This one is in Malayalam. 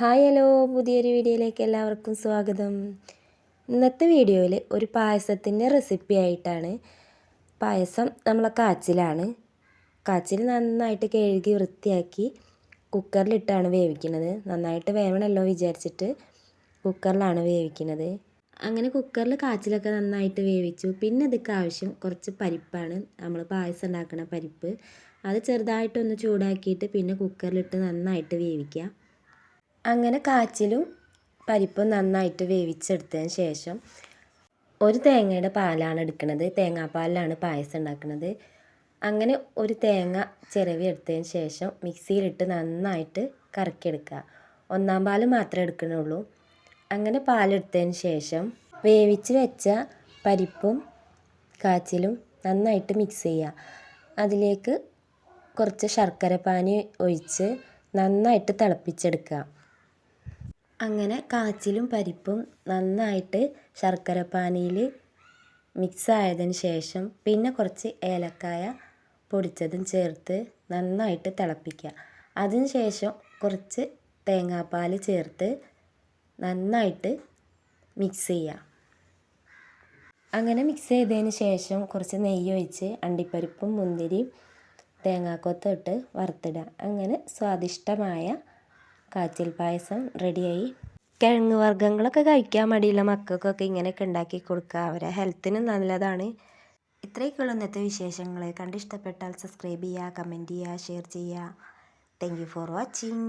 Hi hello. പുതിയൊരു വീഡിയോയിലേക്ക് എല്ലാവർക്കും സ്വാഗതം. ഇന്നത്തെ വീഡിയോയിൽ ഒരു പായസത്തിന്റെ റെസിപ്പി ആയിട്ടാണ്. പായസം നമ്മളെ കാച്ചിലാണ്. കാച്ചിൽ നന്നായിട്ട് കഴുകി വൃത്തിയാക്കി കുക്കറിലിട്ടാണ് വേവിക്കുന്നത്. നന്നായിട്ട് വേവണമല്ലോ വിചാരിച്ചിട്ട് കുക്കറിലാണ് വേവിക്കുന്നത്. അങ്ങനെ കുക്കറിൽ കാച്ചിലൊക്കെ നന്നായിട്ട് വേവിച്ചു. പിന്നെ ഇതൊക്കെ ആവശ്യം കുറച്ച് പരിപ്പാണ്. നമ്മൾ പായസം ഉണ്ടാക്കുന്ന പരിപ്പ്. അത് ചെറുതായിട്ടൊന്ന് ചൂടാക്കിയിട്ട് പിന്നെ കുക്കറിലിട്ട് നന്നായിട്ട് വേവിക്കുക അങ്ങനെ കാച്ചിലും പരിപ്പും നന്നായിട്ട് വേവിച്ചെടുത്തതിന് ശേഷം ഒരു തേങ്ങയുടെ പാലാണ് എടുക്കുന്നത് തേങ്ങാപ്പാലിലാണ് പായസം ഉണ്ടാക്കുന്നത് അങ്ങനെ ഒരു തേങ്ങ ചിരവി എടുത്തതിന് ശേഷം മിക്സിയിലിട്ട് നന്നായിട്ട് കറക്കിയെടുക്കുക. ഒന്നാം പാൽ മാത്രമേ എടുക്കണുള്ളൂ. അങ്ങനെ പാലെടുത്തതിന് ശേഷം വേവിച്ച് വെച്ച പരിപ്പും കാച്ചിലും നന്നായിട്ട് മിക്സ് ചെയ്യുക. അതിലേക്ക് കുറച്ച് ശർക്കര പാനി ഒഴിച്ച് നന്നായിട്ട് തിളപ്പിച്ചെടുക്കുക. അങ്ങനെ കാച്ചിലും പരിപ്പും നന്നായിട്ട് ശർക്കരപ്പാനിയിൽ മിക്സ് ആയതിന് ശേഷം പിന്നെ കുറച്ച് ഏലക്കായ പൊടിച്ചതും ചേർത്ത് നന്നായിട്ട് തിളപ്പിക്കുക. അതിന് ശേഷം കുറച്ച് തേങ്ങാപ്പാൽ ചേർത്ത് നന്നായിട്ട് മിക്സ് ചെയ്യുക. അങ്ങനെ മിക്സ് ചെയ്തതിന് ശേഷം കുറച്ച് നെയ്യ് ഒഴിച്ച് അണ്ടിപ്പരിപ്പും മുന്തിരിയും തേങ്ങാക്കൊത്തിട്ട് വറുത്തിടുക. അങ്ങനെ സ്വാദിഷ്ടമായ കാച്ചിൽ പായസം റെഡിയായി. കിഴങ്ങ് വർഗങ്ങളൊക്കെ കഴിക്കാൻ മടിയുള്ള മക്കൾക്കൊക്കെ ഇങ്ങനെയൊക്കെ ഉണ്ടാക്കി കൊടുക്കുക. അവരെ ഹെൽത്തിന് നല്ലതാണ്. ഇത്രയൊക്കെയുള്ള ഇന്നത്തെ വിശേഷങ്ങൾ കണ്ടിഷ്ടപ്പെട്ടാൽ സബ്സ്ക്രൈബ് ചെയ്യുക കമന്റ് ചെയ്യുക ഷെയർ ചെയ്യുക. Thank for watching